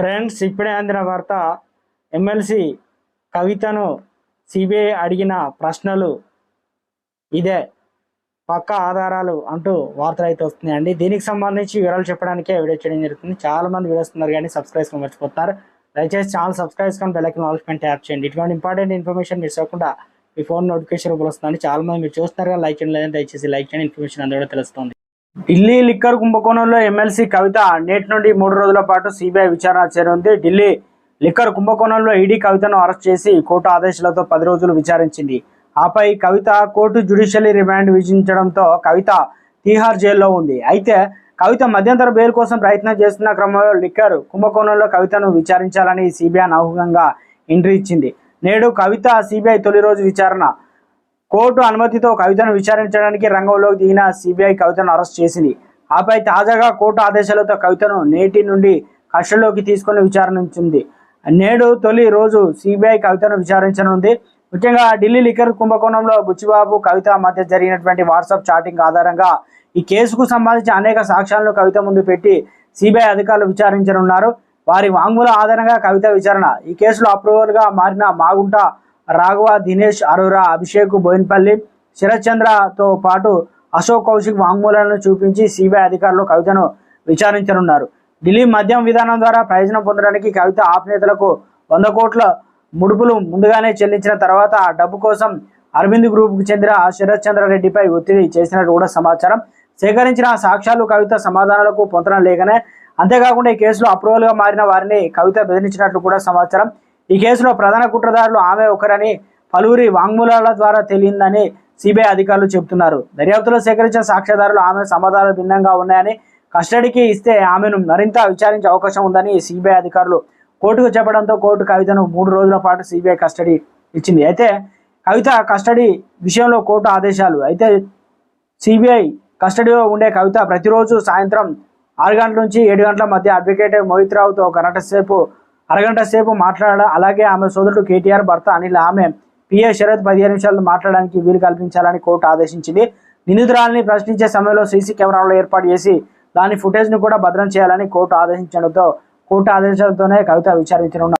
Friends ఇప్పుడే అందిన వార్త ఎమ్మెల్సీ కవితను సిబిఐ అడిగిన ప్రశ్నలు ఇదే. పక్క ఆధారాలు అంటూ వార్తలు అయితే వస్తున్నాయండి. దీనికి సంబంధించి వివరాలు చెప్పడానికే వీడియో చేయడం జరుగుతుంది. చాలా మంది వీడియోస్ కానీ సబ్స్క్రైబ్ మర్చిపోతున్నారు. దయచేసి ఛానల్ సబ్స్క్రైబ్ చేసుకొని బెల్లైకన్ నాలెడ్జ్మెంట్ ట్యాప్ చేయండి. ఇటువంటి ఇంపార్టెంట్ ఇన్ఫర్మేషన్ మిస్ అవ్వకుండా మీ ఫోన్ నోటిఫికేషన్ రూపంలో వస్తుంది చాలా మంది మీరు చూస్తున్నారు లైక్ చేయండి లేదని దయచేసి లైక్ చేయండి. ఇన్ఫర్మేషన్ అందరూ తెలుస్తుంది. ఢిల్లీ లిక్కర్ కుంభకోణంలో ఎమ్మెల్సీ కవిత నేటి నుండి మూడు రోజుల పాటు సిబిఐ విచారణ చేరింది ఢిల్లీ లిక్కర్ కుంభకోణంలో ఈడీ కవితను అరెస్ట్ చేసి కోర్టు ఆదేశాలతో పది రోజులు విచారించింది. ఆపై కవిత కోర్టు జ్యుడిషియరీ రిమాండ్ విధించడంతో కవిత తీహార్ జైల్లో ఉంది. అయితే కవిత మధ్యంతర బెయిల్ కోసం ప్రయత్నం చేస్తున్న క్రమంలో లిక్కర్ కుంభకోణంలో కవితను విచారించాలని సిబిఐ నౌకంగా ఎంట్రీ ఇచ్చింది. నేడు కవిత సిబిఐ తొలి రోజు విచారణ కోర్టు అనుమతితో కవితను విచారించడానికి రంగంలోకి దిగిన సిబిఐ కవితను అరెస్ట్ చేసింది. ఆపై తాజాగా కోర్టు ఆదేశాలతో కవితను నేటి నుండి కస్టడీలోకి తీసుకుని విచారించింది. నేడు తొలి రోజు సిబిఐ కవితను విచారించనుంది. ముఖ్యంగా ఢిల్లీ లిక్కర్ కుంభకోణంలో బుచ్చిబాబు కవిత మధ్య జరిగినటువంటి వాట్సాప్ చాటింగ్ ఆధారంగా ఈ కేసుకు సంబంధించి అనేక సాక్ష్యాలను కవిత ముందు పెట్టి సిబిఐ అధికారులు విచారించనున్నారు. వారి వాంగ్మూల ఆధారంగా కవిత విచారణ. ఈ కేసులో అప్రూవల్గా మారిన మాగుంట రాఘవ దినేష్ అరోరా అభిషేక్ బోయిన్పల్లి శరత్చంద్రతో పాటు అశోక్ కౌశిక్ వాంగ్మూలాలను చూపించి సిబిఐ అధికారులు కవితను విచారించనున్నారు. ఢిల్లీ మద్యం విధానం ద్వారా ప్రయోజనం పొందడానికి కవిత ఆప్ నేతలకు వంద కోట్ల ముడుపులు ముందుగానే చెల్లించిన తర్వాత ఆ డబ్బు కోసం అరవింద్ గ్రూప్కు చెందిన శరత్ చంద్రారెడ్డిపై ఒత్తిడి చేసినట్టు కూడా సమాచారం. సేకరించిన సాక్ష్యాలు కవిత సమాధానాలకు పొందడం లేకనే అంతేకాకుండా ఈ కేసులో అప్రూవల్గా మారిన వారిని కవిత బెదిరించినట్లు కూడా సమాచారం. ఈ కేసులో ప్రధాన కుట్రదారులు ఆమె ఒకరని పలువురి వాంగ్మూలాల ద్వారా తెలియందని సిబిఐ అధికారులు చెబుతున్నారు. దర్యాప్తులో సేకరించిన సాక్ష్యాధారులు ఆమె సమాధానాలు భిన్నంగా ఉన్నాయని కస్టడీకి ఇస్తే ఆమెను మరింత విచారించే అవకాశం ఉందని సిబిఐ అధికారులు కోర్టుకు చెప్పడంతో కోర్టు కవితను మూడు రోజుల పాటు సిబిఐ కస్టడీ ఇచ్చింది. అయితే కవిత కస్టడీ విషయంలో కోర్టు ఆదేశాలు. అయితే సిబిఐ కస్టడీలో ఉండే కవిత ప్రతిరోజు సాయంత్రం ఆరు గంటల నుంచి ఏడు గంటల మధ్య అడ్వకేట్ మోహిత్ రావుతో ఒక గంట సేపు అరగంట సేపు మాట్లాడడం అలాగే ఆమె సోదరుడు కేటీఆర్ భర్త అనిల్ ఆమె పిఏ శరత్ పదిహేను నిమిషాలు మాట్లాడడానికి వీలు కల్పించాలని కోర్టు ఆదేశించింది. నిందితురాలని ప్రశ్నించే సమయంలో సీసీ కెమెరాలు ఏర్పాటు చేసి దాని ఫుటేజ్ను కూడా భద్రం చేయాలని కోర్టు ఆదేశించడంతో కోర్టు ఆదేశాలతోనే కవిత విచారించనున్నారు